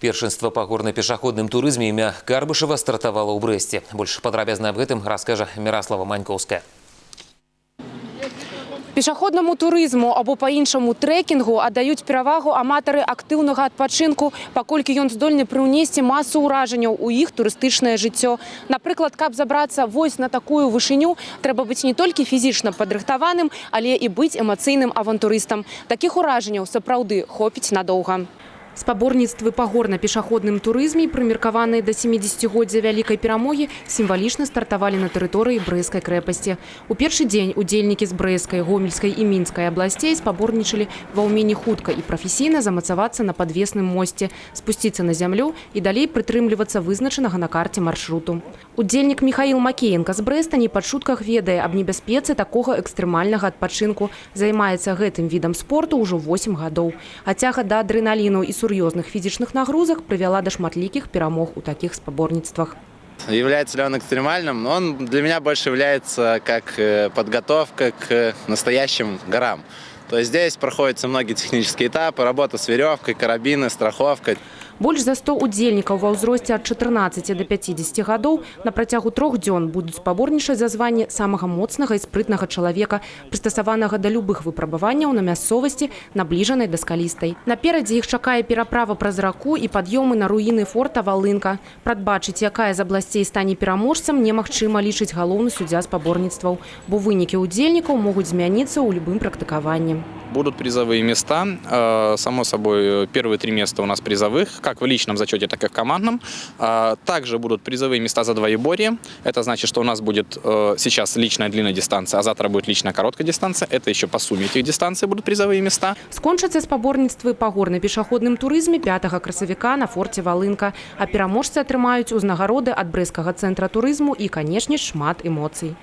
Першынства па горна-пешаходным турызме імя Карбышева стартавала ў Брэсце. Больш падрабязна аб гэтым раскажа Міраслава Манькоўская. Пешаходнаму турызму або па-іншаму трэкінгу аддаюць перавагу аматары актыўнага адпачынку, паколькі ён здольны прыўнесці масу ўражанняў у іх турыстычнае жыццё. Напрыклад, каб забрацца вось на такую вышыню, трэба быць не толькі фізічна падрыхтаваным, але і быць эмацыйным авантурыстам. Такіх уражанняў сапраўды хопіць надоўга. Спаборніцтвы па горна-пешаходным турызме, прымеркаваныя да 70годдзя вялікай перамогі, сімвалічна стартавалі на тэрыторыі брэскай крэпасці. У першы дзень удзельнікі з брэскай, гомельскай і мінскай абласцей спаборнічалі ва ўменні хутка і прафесійна замацавацца на падвесным мосце, спусціцца на зямлю і далей прытрымлівацца вызначанага на карце маршруту. Удзельнік Михаил Макеенка з Брэста не пад шутках ведае аб небяспецы такога экстрэмальнага адпачынку. Займаецца гэтым відам спорту ўжо 8 гадоў. А цяга да адрэналіну і сур'ёзных фізічных нагрузак прывяла да шматлікіх перамог у такіх спаборніцтвах. Является ли он экстремальным? Но он для меня больше является как э, подготовка к настоящим горам. То есть здесь проходятся многие технические этапы, работа с веревкой, карабины, страховка. Больш за 100 удзельнікаў ва ўзросце ад 14 до 50 гадоў на працягу трох дзён будуць спаборнічаць за званне самага моцнага і спрытнага чалавека, прыстасаванага да любых выпрабаванняў на мясцовасці, набліжанай да скалістай. Наперадзе іх чакае пераправа праз раку і пад'ёмы на руіны форта Валынка. Прадбачыць, якая з абласцей стане пераможцам, немагчыма лічыць галоўны суддзя спаборніцтваў, бо вынікі удзельнікаў могуць змяніцца ў любым практыкаванні. Будут призовые места. Э, Само собой, первые три места у нас призовых, как в личном зачете, так и в командном. А, Также будут призовые места за двоеборье. Это значит, что у нас будет э, сейчас личная длинная дистанция, а завтра будет личная короткая дистанция. Это еще по сумме этих дистанций будут призовые места. Скончацца спаборніцтвы па горна-пешаходным турызме 5 красавіка на форце Валынка, а пераможцы атрымаюць узнагароды ад брэскага цэнтра турызму і, канешне, ж, шмат эмоцый.